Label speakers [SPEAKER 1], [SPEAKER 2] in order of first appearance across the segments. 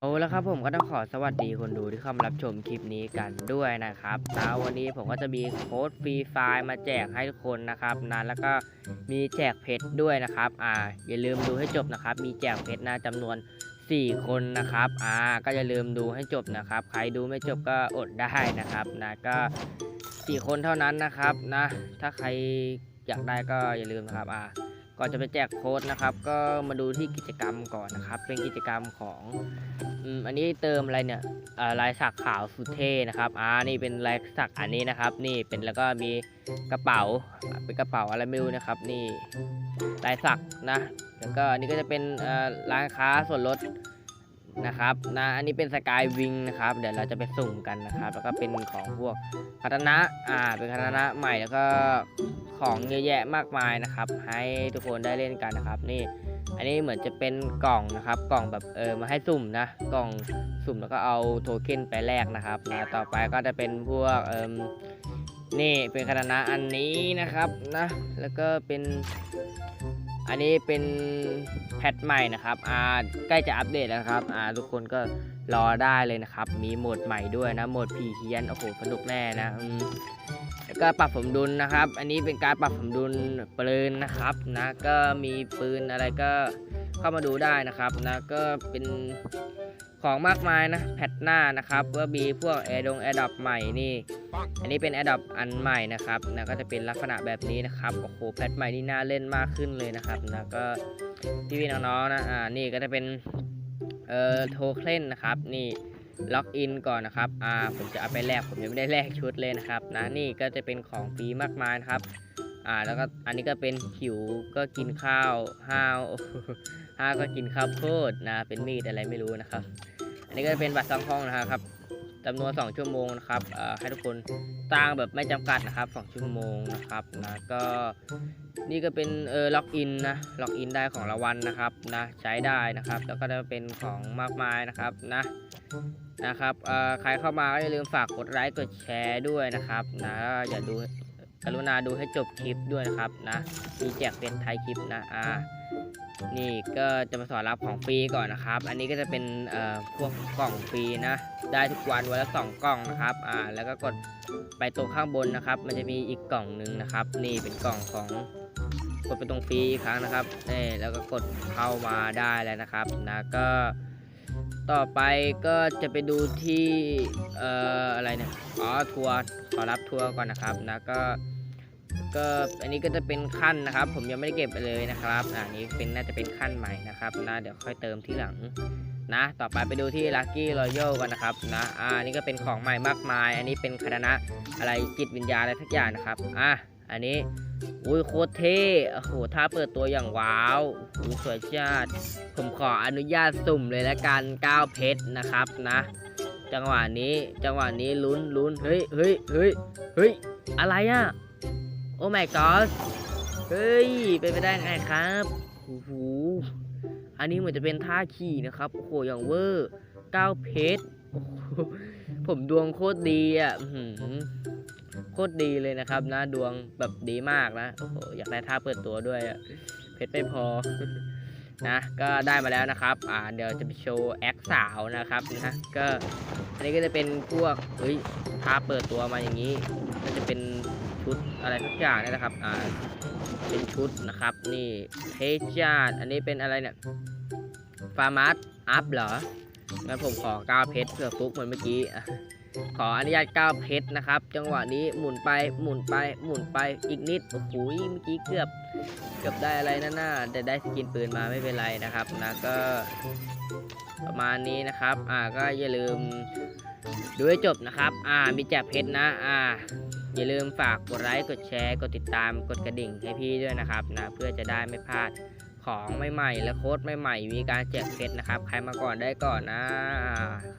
[SPEAKER 1] เอาละครับผมก็ต้องขอสวัสดีคนดูที่เข้ามารับชมคลิปนี้กันด้วยนะครับนะวันนี้ผมก็จะมีโค้ดฟรีไฟล์มาแจกให้ทุกคนนะครับนะแล้วก็มีแจกเพชรด้วยนะครับอ่าอย่าลืมดูให้จบนะครับ มีแจกเพชรนะจำนวน 4 คนนะครับอ่าก็อย่าลืมดูให้จบนะครับ ใครดูไม่จบก็อดได้นะครับนะก็สี่คนเท่านั้นนะครับนะถ้าใครอยากได้ก็อย่าลืมนะครับอ่า ก่อนจะไปแจกโค้ดนะครับ ก็มาดูที่กิจกรรมก่อนนะครับ เป็นกิจกรรมของอันนี้เติมอะไรเนี่ยลายสักขาวสุดเท่นะครับอ่านี่เป็นลายสักอันนี้นะครับ นี่เป็นแล้วก็มีกระเป๋าเป็นกระเป๋าอะไรไม่รู้นะครับ นี่ลายสักนะแล้วก็อันนี้ก็จะเป็นร้านค้าส่วนลดนะครับนะอันนี้เป็นสกายวิงนะครับ เดี๋ยวเราจะไปสุ่มกันนะครับ แล้วก็เป็นของพวกพัฒนะอ่าเป็นพัฒนะใหม่แล้วก็ ของเยอะแยะมากมายนะครับ ให้ทุกคนได้เล่นกันนะครับ นี่ อันนี้เหมือนจะเป็นกล่องนะครับ กล่องแบบเออมาให้สุ่มนะ กล่องสุ่มแล้วก็เอาโทเค็นไปแลกนะครับนะต่อไปก็จะเป็นพวกเอิมนี่เป็นคานะอันนี้นะครับนะ แล้วก็เป็นอันนี้เป็นแพทใหม่นะครับอ่าใกล้จะอัปเดตแล้วนะครับอ่าทุกคนก็รอได้เลยนะครับ มีโหมดใหม่ด้วยนะ โหมดผีเฮียน โอ้โห สนุกแน่นะอื ก็ปรับสมดุลนะครับ อันนี้เป็นการปรับสมดุลปืนนะครับนะก็มีปืนอะไรก็เข้ามาดูได้นะครับนะก็เป็นของมากมายนะแพทหน้านะครับก็มีพวกแอร์ดงแอร์ดับใหม่นี่ อันนี้เป็นแอร์ดับอันใหม่นะครับนะก็จะเป็นลักษณะแบบนี้นะครับโอ้โหแพทใหม่นี่น่าเล่นมากขึ้นเลยนะครับนะก็พี่ๆน้องๆนะอ่านี่ก็จะเป็นเอ่อโทเค็นนะครับนี่ ล็อกอินก่อนนะครับ อ่า ผมจะเอาไปแลก ผมยังไม่ได้แลกชุดเลยนะครับ นะ นี่ก็จะเป็นของฟรีมากมายนะครับ อ่า แล้วก็อันนี้ก็เป็นหิว ก็กินข้าวห้าวห้าก็กินข้าวโพดนะ เป็นมีดอะไรไม่รู้นะครับ อันนี้ก็จะเป็นบัตรสองห้องนะครับ จำนวน 2 ชั่วโมงนะครับให้ทุกคนตั้งแบบไม่จำกัดนะครับ 2 ชั่วโมงนะครับนะก็นี่ก็เป็นเออล็อกอินนะล็อกอินได้ของรางวัลนะครับนะใช้ได้นะครับ แล้วก็จะเป็นของมากมายนะครับนะนะครับใครเข้ามาก็อย่าลืมฝากกดไลค์กดแชร์ด้วยนะครับนะอย่าดูกรุณาดูให้จบคลิปด้วยนะครับนะมีแจกเป็นท้ายคลิปนะอ่า นี่ก็จะมาสอนรับของฟรีก่อนนะครับ อันนี้ก็จะเป็นเอ่อพวกกล่องฟรีนะ ได้ทุกวันวันละสองกล่องนะครับ อ่า แล้วก็กดไปตรงข้างบนนะครับ มันจะมีอีกกล่องหนึ่งนะครับ นี่เป็นกล่องของกดไปตรงฟรีอีกครั้งนะครับนี่แล้วก็กดเข้ามาได้แล้วนะครับนะก็ต่อไปก็จะไปดูที่เอ่ออะไรเนี่ย อ๋อทัวร์ขอรับทัวร์ก่อนนะครับนะก็ ก็อันนี้ก็จะเป็นขั้นนะครับ ผมยังไม่ได้เก็บไปเลยนะครับอันนี้เป็นน่าจะเป็นขั้นใหม่นะครับนะเดี๋ยวค่อยเติมที่หลังนะ ต่อไปไปดูที่ Lucky Royal กันนะครับนะอ่าอันนี้ก็เป็นของใหม่มากมาย อันนี้เป็นคณะอะไรจิตวิญญาณอะไรทักอย่างนะครับอะอันนี้อุ้ยโคตรเท่โอ้โหถ้าเปิดตัวอย่างว้าวโอ้โหสวยจัดผมขออนุญาตสุ่มเลยละกัน9เพชรนะครับนะ จังหวะนี้จังหวะนี้ลุ้นลุ้นเฮ้ยเฮ้ยเฮ้ยเฮ้ยอะไรอะ โอ้ my god เฮ้ย เป็นไปได้ไงครับโอ้โหอันนี้เหมือนจะเป็นท่าขี่นะครับ โอ้โห อย่างเวอร์9เพชรผมดวงโคตรดีอะโคตรดีเลยนะครับนะ ดวงแบบดีมากนะโอ้โหอยากได้ท่าเปิดตัวด้วยอะเพชรไม่พอนะก็ได้มาแล้วนะครับ อ่าเดี๋ยวจะไปโชว์แอคสาวนะครับนะก็อันนี้ก็จะเป็นพวกเฮ้ยถ้าเปิดตัวมาอย่างนี้ ก็จะเป็น ชุดอะไรทุกอย่างนี่นะครับ อ่า เป็นชุดนะครับ นี่เพจจาดอันนี้เป็นอะไรเนี่ยฟาร์มัสอัพเหรอ งั้นผมขอ9เพชรเผื่อฟุกเหมือนเมื่อกี้ ขออนุญาต9เพชรนะครับ จังหวะนี้หมุนไปหมุนไปหมุนไปอีกนิดโอ้โหเมื่อกี้เกือบเกือบได้อะไรนั่นน่ะแต่ได้สกินปืนมาไม่เป็นไรนะครับนะก็ประมาณนี้นะครับ อ่าก็อย่าลืมดูให้จบนะครับ อ่า มีแจกเพชรนะ อ่า อย่าลืมฝากกดไลค์ กดแชร์ กดติดตาม กดกระดิ่งให้พี่ด้วยนะครับนะ เพื่อจะได้ไม่พลาด ของใหม่ๆ และโค้ดใหม่ๆ มีการแจกเพชรนะครับ ใครมาก่อนได้ก่อนนะ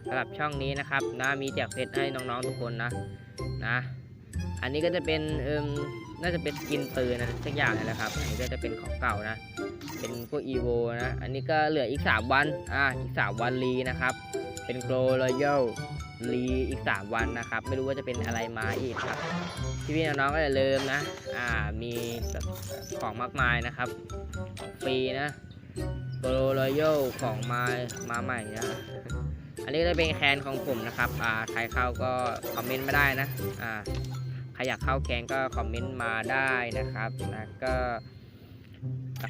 [SPEAKER 1] สำหรับช่องนี้นะครับนะมีแจกเพชรให้น้องๆทุกคนนะนะ อันนี้ก็จะเป็นเอิมน่าจะเป็นสกินปืนนะสักอย่างนี่แหละครับ อันนี้ก็จะเป็นของเก่านะ เป็นพวกอีโวนะ อันนี้ก็เหลืออีก 3 วัน อ่า อีก 3 วันรีนะครับ เป็นโกลรอยัลรีอีก 3 วันนะครับ ไม่รู้ว่าจะเป็นอะไรมาอีกครับ พี่พี่ๆน้องๆก็อย่าลืมนะ อ่า มีของมากมายนะครับของฟรีนะโกลรอยัลของมา มาใหม่นะ อันนี้จะเป็นแคนของผมนะครับ อ่า ใครเข้าก็คอมเมนต์มาได้นะ อ่า ใครอยากเข้าแคนก็คอมเมนต์มาได้นะครับนะก็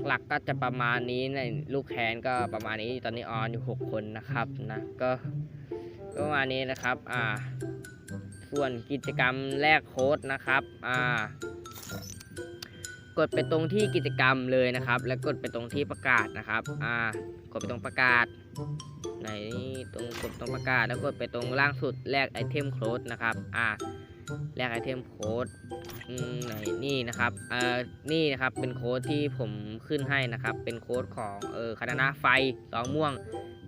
[SPEAKER 1] หลักๆก็จะประมาณนี้ในลูกแคนก็ประมาณนี้ตอนนี้ออนอยู่ 6 คนนะครับนะก็ก็ประมาณนี้นะครับ อ่า ส่วนกิจกรรมแลกโค้ดนะครับอ่ากดไปตรงที่กิจกรรมเลยนะครับ แล้วกดไปตรงที่ประกาศนะครับอ่ากดไปตรงประกาศไหนนี่ตรงกดตรงประกาศแล้วกดไปตรงล่างสุดแลกไอเทมโค้ดนะครับอ่าแลกไอเทมโค้ดไหนนี่นะครับเอ่อนี่นะครับเป็นโค้ดที่ผมขึ้นให้นะครับ เป็นโค้ดของเออคณะไฟสองม่วง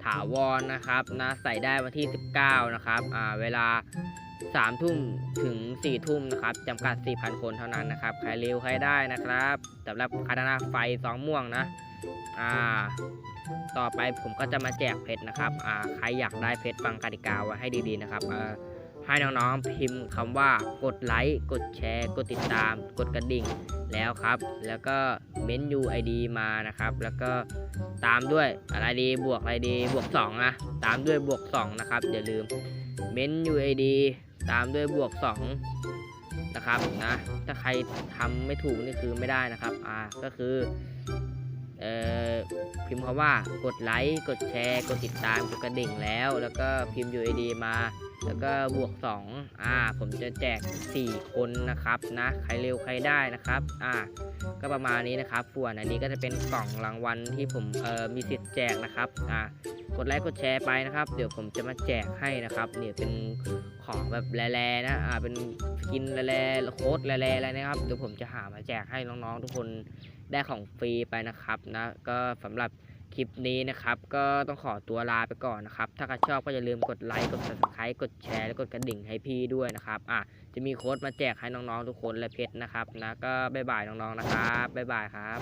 [SPEAKER 1] ถาวรนะครับนะใส่ได้วันที่ 19 นะครับอ่าเวลา 3ทุ่มถึง4ทุ่มนะครับจำกัด4,000คนเท่านั้นนะครับใครเร็วใครได้นะครับสำหรับคณะไฟสองม่วงนะอ่าต่อไปผมก็จะมาแจกเพชรนะครับอ่าใครอยากได้เพชรฟังกติกาไว้ให้ดีๆนะครับเอ่อให้น้องๆพิมพ์คำว่ากดไลค์กดแชร์ กดติดตาม กดกระดิ่งแล้วครับ แล้วก็เม้น UID มานะครับ แล้วก็ตามด้วยอะไรดีบวกอะไรดีบวก2นะตามด้วยบวก2นะครับอย่าลืมเม้น UID ตามด้วยบวก 2 นะครับนะถ้าใครทำไม่ถูกนี่คือไม่ได้นะครับอ่าก็คือเอ่อพิมพ์คำว่ากดไลค์กดแชร์ กดติดตามกดกระดิ่งแล้ว แล้วก็พิมพ์ UID มาแล้วก็บวก 2 อ่า ผมจะแจก 4 คนนะครับนะ ใครเร็วใครได้นะครับ อ่า ก็ประมาณนี้นะครับส่วนอันนี้ก็จะเป็นกล่องรางวัลที่ผมเอ่อมีสิทธิ์แจกนะครับ อ่า กดไลค์กดแชร์ไปนะครับ เดี๋ยวผมจะมาแจกให้นะครับเนี่ยเป็นของแบบแร่ๆนะอ่าเป็นกินแร่ๆโค้ดแร่ๆอะไรนะครับเดี๋ยวผมจะหามาแจกให้น้องๆทุกคนได้ของฟรีไปนะครับนะก็สำหรับคลิปนี้นะครับ ก็ต้องขอตัวลาไปก่อนนะครับ ถ้าใครชอบก็อย่าลืมกดไลค์กด subscribe กดแชร์และกดกระดิ่งให้พี่ด้วยนะครับอะจะมีโค้ดมาแจกให้น้องๆทุกคนและเพชรนะครับนะก็บ๊ายบายน้องๆนะครับบ๊ายบายครับ